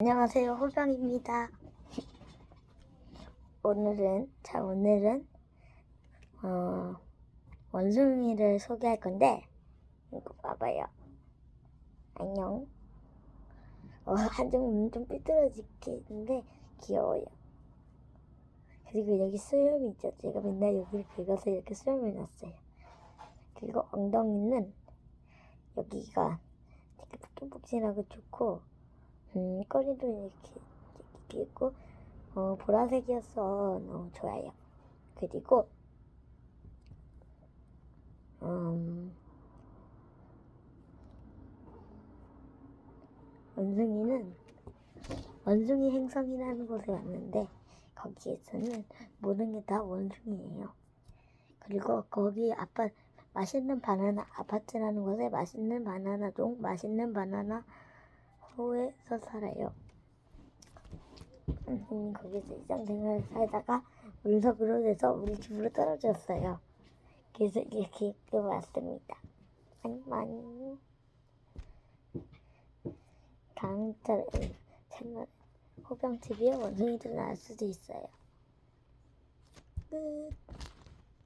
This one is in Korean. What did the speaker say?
안녕하세요, 호병입니다. 오늘은, 자, 오늘은, 어, 원숭이를 소개할 건데, 이거 봐봐요. 안녕. 어, 한쪽은 좀 삐뚤어지게 있는데, 귀여워요. 그리고 여기 수염이 있죠. 제가 맨날 여기를 긁어서 이렇게 수염을 놨어요. 그리고 엉덩이는, 여기가 되게 푹신푹신하고 좋고, 음, 꼬리도 이렇게, 이렇게 있고, 어, 보라색이어서 너무 좋아요. 그리고, 음, 원숭이는, 원숭이 행성이라는 곳에 왔는데, 거기에서는 모든 게 다 원숭이에요. 그리고 거기 아빠, 맛있는 바나나 아파트라는 곳에 맛있는 바나나 종, 맛있는 바나나 호에서 살아요. 선생님 거기서 일상 생활을 살다가 운석으로 돼서 우리 집으로 떨어졌어요. 그래서 이렇게 왔습니다. 안녕. 다음 달 채널 호병TV에 원숭이들 나올 수도 있어요. 끝.